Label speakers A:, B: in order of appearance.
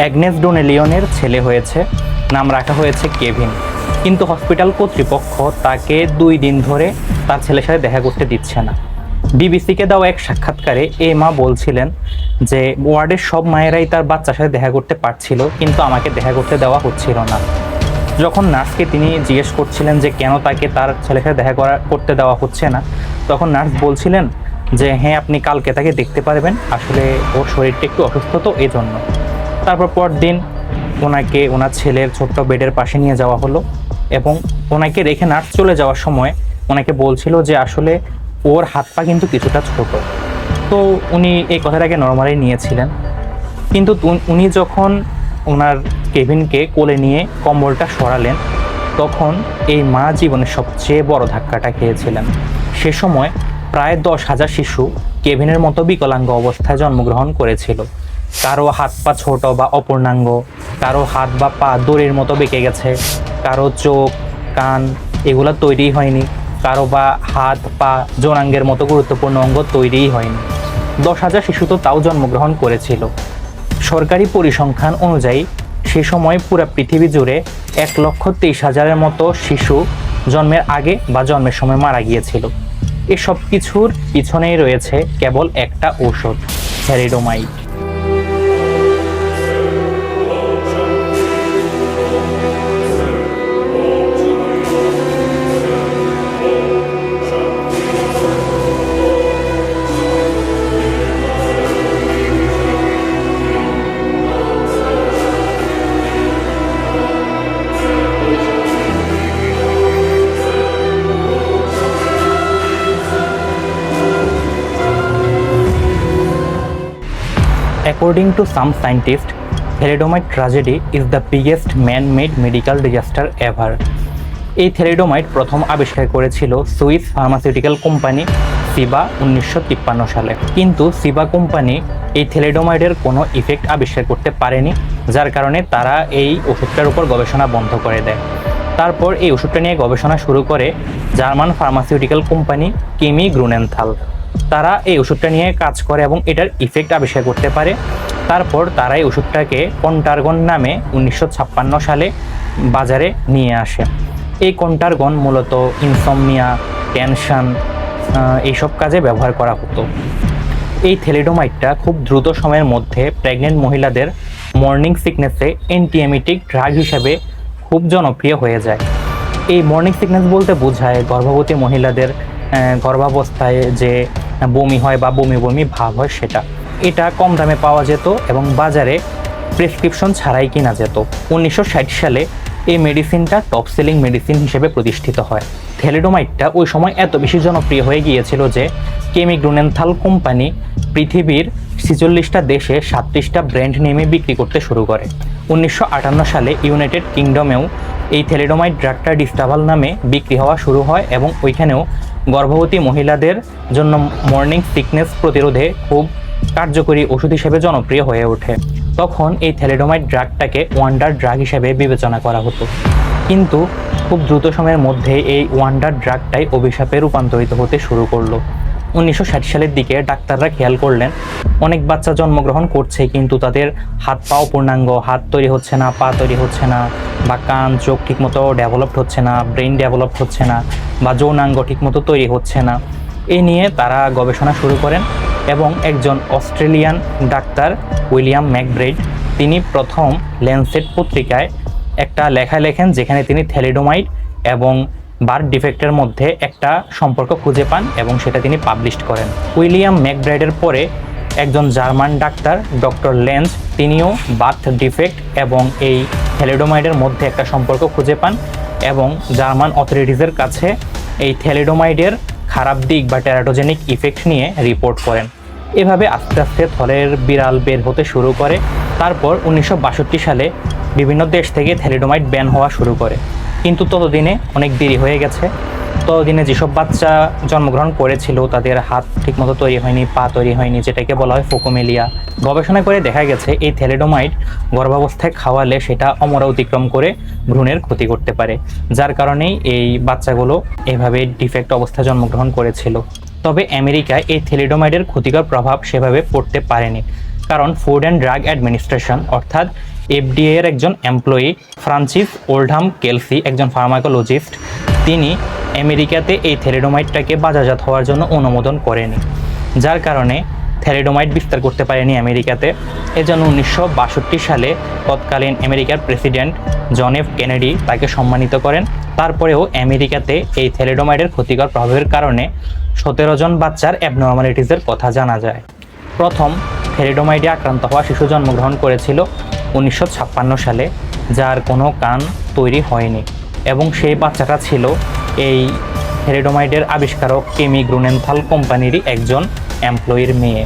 A: Agnes ডোনেলিয়নের ছেলে হয়েছে। নাম রাখা হয়েছে কেভিন। কিন্তু হসপিটাল কর্তৃপক্ষ তাকে দুই দিন ধরে তার ছেলের সাথে দেখা করতে দিচ্ছে না। বিবিসিকে দেওয়া এক সাক্ষাৎকারে এ মা বলছিলেন যে, ওয়ার্ডের সব মায়েরাই তার বাচ্চার সাথে দেখা করতে পারছিল, কিন্তু আমাকে দেখা করতে দেওয়া হচ্ছিল না। যখন নার্সকে তিনি জিজ্ঞেস করছিলেন যে, কেন তাকে তার ছেলের সাথে দেখা করা করতে দেওয়া হচ্ছে না, তখন নার্স বলছিলেন যে হ্যাঁ আপনি কালকে তাকে দেখতে পারবেন। আসলে ওর শরীরটা একটু অসুস্থ তো এই জন্য তারপর পরদিন ওনাকে ওনার ছেলের ছোট্ট বেডের পাশে নিয়ে যাওয়া হলো এবং ওনাকে রেখে নার্স চলে যাওয়ার সময় ওনাকে বলছিল যে আসলে ওর হাত পা কিন্তু কিছুটা ছোট। তো উনি এই কথাটাকে নর্মালি নিয়েছিলেন। কিন্তু উন- যখন ওনার কেভিনকে কোলে নিয়ে কম্বলটা সরালেন, তখন এই মা জীবনের সবচেয়ে বড় ধাক্কাটা খেয়েছিলেন। সে সময় প্রায় দশ হাজার শিশু কেভিনের মতো বিকলাঙ্গ অবস্থায় জন্মগ্রহণ করেছিল। কারও হাত পা ছোট বা অপূর্ণাঙ্গ, কারও হাত বা পা দড়ির মতো বেঁকে গেছে, কারও চোখ, কান এগুলো তৈরি হয়নি, কারও বা হাত পা যৌনাঙ্গের মতো গুরুত্বপূর্ণ অঙ্গ তৈরিই হয়নি। দশ হাজার শিশু তো তাও জন্মগ্রহণ করেছিল। সরকারি পরিসংখ্যান অনুযায়ী সে সময় পুরো পৃথিবী জুড়ে এক লক্ষ তেইশ হাজারের মতো শিশু জন্মের আগে বা জন্মের সময় মারা গিয়েছিল। এসব কিছুর পিছনেই রয়েছে কেবল একটা ঔষধ thalidomide According to some scientists, thalidomide tragedy is the biggest man-made medical disaster ever. এই থ্যালিডোমাইড প্রথম আবিষ্কার করেছিল সুইস ফার্মাসিউটিক্যাল কোম্পানি সিবা উনিশশো তিপ্পান্ন সালে। কিন্তু সিবা কোম্পানি এই থ্যালিডোমাইডের কোনো ইফেক্ট আবিষ্কার করতে পারেনি যার কারণে তারা এই ওষুধটার উপর গবেষণা বন্ধ করে দেয়। তারপর এই ওষুধটা নিয়ে গবেষণা শুরু করে German pharmaceutical company Chemie Grunenthal. তারা এই ওষুধটা নিয়ে কাজ করে এবং এটার ইফেক্ট আবিষ্কার করতে পারে। তারপর তারা এই ওষুধটাকে কন্টারগন নামে উনিশশো ছাপ্পান্ন সালে বাজারে নিয়ে আসে। এই কন্টারগন মূলত ইনসomnia টেনশন এইসব কাজে ব্যবহার করা হতো। এই থ্যালিডোমাইডটা খুব দ্রুত সময়ের মধ্যে প্রেগনেন্ট মহিলাদের মর্নিং সিকনেসে অ্যান্টিএমিটিক ড্রাগ হিসেবে খুব জনপ্রিয় হয়ে যায়। এই মর্নিং সিকনেস বলতে বোঝায় গর্ভবতী মহিলাদের গর্ভাবস্থায় যে বমি হয় বা বমি বমি ভাব হয় সেটা। এটা কম দামে পাওয়া যেত এবং বাজারে প্রেসক্রিপশন ছাড়াই কিনা যেত। উনিশশো ষাট সালে এই মেডিসিনটা টপ সেলিং মেডিসিন হিসেবে প্রতিষ্ঠিত হয়। থ্যালিডোমাইডটা ওই সময় এত বেশি জনপ্রিয় হয়ে গিয়েছিল যে কেমিগ্রুনেনথাল কোম্পানি পৃথিবীর ছিচল্লিশটা দেশে সাতত্রিশটা ব্র্যান্ড নেমে বিক্রি করতে শুরু করে। উনিশশো আটান্ন সালে ইউনাইটেড কিংডমেও এই থ্যালিডোমাইড ড্রাগটা ডিস্টাভাল নামে বিক্রি হওয়া শুরু হয় এবং ওইখানেও গর্ভবতী মহিলাদের জন্য মর্নিং সিকনেস প্রতিরোধে খুব কার্যকরী ওষুধ হিসেবে জনপ্রিয় হয়ে ওঠে। তখন এই থ্যালিডোমাইড ড্রাগটাকে ওয়ান্ডার ড্রাগ হিসেবে বিবেচনা করা হতো। কিন্তু খুব দ্রুত সময়ের মধ্যে এই ওয়ান্ডার ড্রাগটাই অভিশাপে রূপান্তরিত হতে শুরু করল। উনিশশো ষাট সালের দিকে ডাক্তাররা খেয়াল করলেন, অনেক বাচ্চা জন্মগ্রহণ করছে, কিন্তু তাদের হাত পাও পূর্ণাঙ্গ, হাত তৈরি হচ্ছে না, পা তৈরি হচ্ছে না। বা কান, চোখ ঠিকমতো ডেভেলপড হচ্ছে না ব্রেন ডেভেলপ হচ্ছে না, বা যৌনাঙ্গ ঠিকমতো তৈরি হচ্ছে না। এই নিয়ে তারা গবেষণা শুরু করেন এবং একজন অস্ট্রেলিয়ান ডাক্তার উইলিয়াম ম্যাকব্রেড, তিনি প্রথম ল্যান্সেট পত্রিকায় একটা লেখা লেখেন যেখানে তিনি থ্যালিডোমাইড এবং বার্থ ডিফেক্টের মধ্যে একটা সম্পর্ক খুঁজে পান এবং সেটা তিনি পাবলিশ করেন। উইলিয়াম ম্যাকব্রাইডের পরে একজন জার্মান ডাক্তার, ডক্টর লেন্স তিনিও বার্থ ডিফেক্ট এবং এই থ্যালিডোমাইডের মধ্যে একটা সম্পর্ক খুঁজে পান এবং জার্মান অথরিটিজের কাছে এই থ্যালিডোমাইডের খারাপ দিক বা টেরাটোজেনিক ইফেক্ট নিয়ে রিপোর্ট করেন। এভাবে আস্তে আস্তে থলের বিড়াল বের হতে শুরু করে। তারপর উনিশশো বাষট্টি সালে বিভিন্ন দেশ থেকে থ্যালিডোমাইড ব্যান হওয়া শুরু করে। কিন্তু ততদিনে অনেক দেরি হয়ে গেছে। ততদিনে যেসব বাচ্চা জন্মগ্রহণ করেছিল, তাদের হাত ঠিকমতো তৈরি হয়নি, পা তৈরি হয়নি, যেটাকে বলা হয় ফোকোমেলিয়া। গবেষণা করে দেখা গেছে, এই থ্যালিডোমাইড গর্ভাবস্থায় খাওয়ালে সেটা অমরা অতিক্রম করে ভ্রূণের ক্ষতি করতে পারে, যার কারণেই এই বাচ্চাগুলো এভাবে ডিফেক্ট অবস্থায় জন্মগ্রহণ করেছিল। তবে আমেরিকায় এই থ্যালিডোমাইডের ক্ষতিকর প্রভাব সেভাবে পড়তে পারেনি, কারণ ফুড অ্যান্ড ড্রাগ অ্যাডমিনিস্ট্রেশন অর্থাৎ এফডিএ এর একজন এমপ্লয়ি ফ্রান্সিস ওল্ডহাম কেলসি একজন ফার্মাকোলজিস্ট তিনি আমেরিকাতে এই থ্যালিডোমাইটটাকে বাজারজাত হওয়ার জন্য অনুমোদন করেনি, যার কারণে থ্যালিডোমাইট বিস্তার করতে পারেনি আমেরিকাতে। এজন্য উনিশশো বাষট্টি সালে তৎকালীন আমেরিকার প্রেসিডেন্ট জন এফ কেনেডি তাকে সম্মানিত করেন। তারপরেও আমেরিকাতে এই থ্যালিডোমাইটের ক্ষতিকর প্রভাবের কারণে সতেরো জন বাচ্চার অ্যাবনর্মালিটিসের কথা জানা যায়। প্রথম থ্যালিডোমাইডে আক্রান্ত হওয়া শিশু জন্মগ্রহণ করেছিল উনিশশো ছাপ্পান্ন সালে, যার কোনো কান তৈরি হয়নি। এবং সেই বাচ্চাটা ছিল এই হেরিডোমাইডের আবিষ্কারক কেমি গ্রুনেনথাল কোম্পানিরই একজন এমপ্লয়ির মেয়ে।